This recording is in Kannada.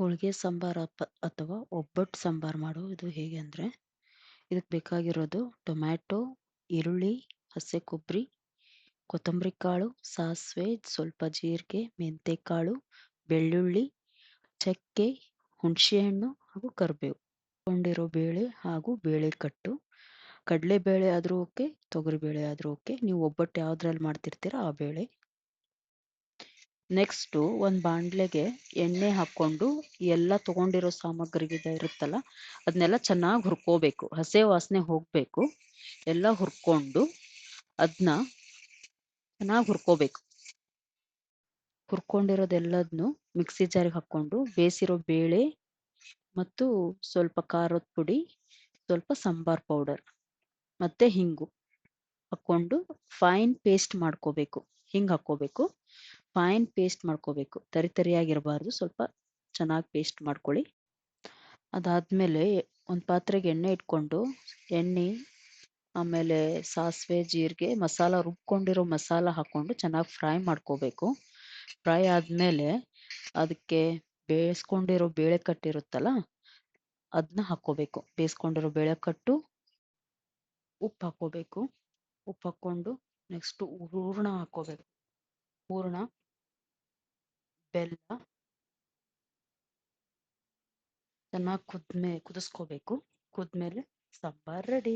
ಹೋಳಿಗೆ ಸಾಂಬಾರ್ ಅಥವಾ ಒಬ್ಬಟ್ಟು ಸಾಂಬಾರ್ ಮಾಡೋದು ಹೇಗೆ ಅಂದರೆ ಇದಕ್ಕೆ ಬೇಕಾಗಿರೋದು ಟೊಮ್ಯಾಟೊ, ಈರುಳ್ಳಿ, ಹಸಿ ಕೊಬ್ಬರಿ ಕೊತ್ತಂಬರಿ ಕಾಳು, ಸಾಸಿವೆ, ಸ್ವಲ್ಪ ಜೀರಿಗೆ ಮೆಂತ್ಯಕಾಳು ಬೆಳ್ಳುಳ್ಳಿ, ಚಕ್ಕೆ, ಹುಣಸೆಹಣ್ಣು ಹಾಗೂ ಕರಿಬೇವು. ಕೊಂಡಿರೋ ಬೇಳೆ ಹಾಗೂ ಬೇಳೆ ಕಟ್ಟು ಕಡಲೆ ಕಡಲೆಬೇಳೆ ಆದರೂ ಓಕೆ, ತೊಗರಿಬೇಳೆ ಆದರೂ ಓಕೆ. ನೀವು ಒಬ್ಬಟ್ಟು ಯಾವುದ್ರಲ್ಲಿ ಮಾಡ್ತಿರ್ತೀರ ಆ ಬೇಳೆ. ನೆಕ್ಸ್ಟು ಒಂದು ಬಾಣಲೆಗೆ ಎಣ್ಣೆ ಹಾಕ್ಕೊಂಡು ಎಲ್ಲ ತೊಗೊಂಡಿರೋ ಸಾಮಗ್ರಿ ಇರುತ್ತಲ್ಲ ಅದನ್ನೆಲ್ಲ ಚೆನ್ನಾಗಿ ಹುರ್ಕೋಬೇಕು. ಹಸೆ ವಾಸನೆ ಹೋಗಬೇಕು. ಎಲ್ಲ ಹುರ್ಕೊಂಡು ಅದನ್ನ ಚೆನ್ನಾಗಿ ಹುರ್ಕೋಬೇಕು. ಹುರ್ಕೊಂಡಿರೋದೆಲ್ಲದನ್ನು ಮಿಕ್ಸಿ ಜಾರಿಗೆ ಹಾಕ್ಕೊಂಡು ಬೇಯಿಸಿರೋ ಬೇಳೆ ಮತ್ತು ಸ್ವಲ್ಪ ಖಾರದ ಪುಡಿ, ಸ್ವಲ್ಪ ಸಾಂಬಾರ್ ಪೌಡರ್ ಮತ್ತು ಹಿಂಗು ಹಾಕ್ಕೊಂಡು ಫೈನ್ ಪೇಸ್ಟ್ ಮಾಡ್ಕೋಬೇಕು. ಹಿಂಗೆ ಹಾಕ್ಕೋಬೇಕು. ಫೈನ್ ಪೇಸ್ಟ್ ಮಾಡ್ಕೋಬೇಕು. ತರಿ ತರಿಯಾಗಿರಬಾರ್ದು. ಸ್ವಲ್ಪ ಚೆನ್ನಾಗಿ ಪೇಸ್ಟ್ ಮಾಡ್ಕೊಳ್ಳಿ. ಅದಾದಮೇಲೆ ಒಂದು ಪಾತ್ರೆಗೆ ಎಣ್ಣೆ ಇಟ್ಕೊಂಡು, ಎಣ್ಣೆ, ಆಮೇಲೆ ಸಾಸಿವೆ, ಜೀರಿಗೆ, ಮಸಾಲ, ರುಬ್ಕೊಂಡಿರೋ ಮಸಾಲ ಹಾಕ್ಕೊಂಡು ಚೆನ್ನಾಗಿ ಫ್ರೈ ಮಾಡ್ಕೋಬೇಕು. ಫ್ರೈ ಆದಮೇಲೆ ಅದಕ್ಕೆ ಬೇಯಿಸ್ಕೊಂಡಿರೋ ಬೇಳೆ ಕಟ್ಟಿರುತ್ತಲ್ಲ ಅದನ್ನ ಹಾಕ್ಕೋಬೇಕು. ಬೇಯಿಸ್ಕೊಂಡಿರೋ ಬೇಳೆ ಕಟ್ಟು ಉಪ್ಪು ಹಾಕ್ಕೋಬೇಕು. ಉಪ್ಪು ಹಾಕ್ಕೊಂಡು ನೆಕ್ಸ್ಟು ಹೂರ್ಣ ಹಾಕ್ಕೋಬೇಕು. ಹೂರಣ ಬೆಲ್ಲ ಚೆನ್ನಾಗಿ ಕುದ್ಮೆ ಕುದಿಸ್ಕೋಬೇಕು. ಕುದ್ಮೇಲೆ ಸಾಂಬಾರ್ ರೆಡಿ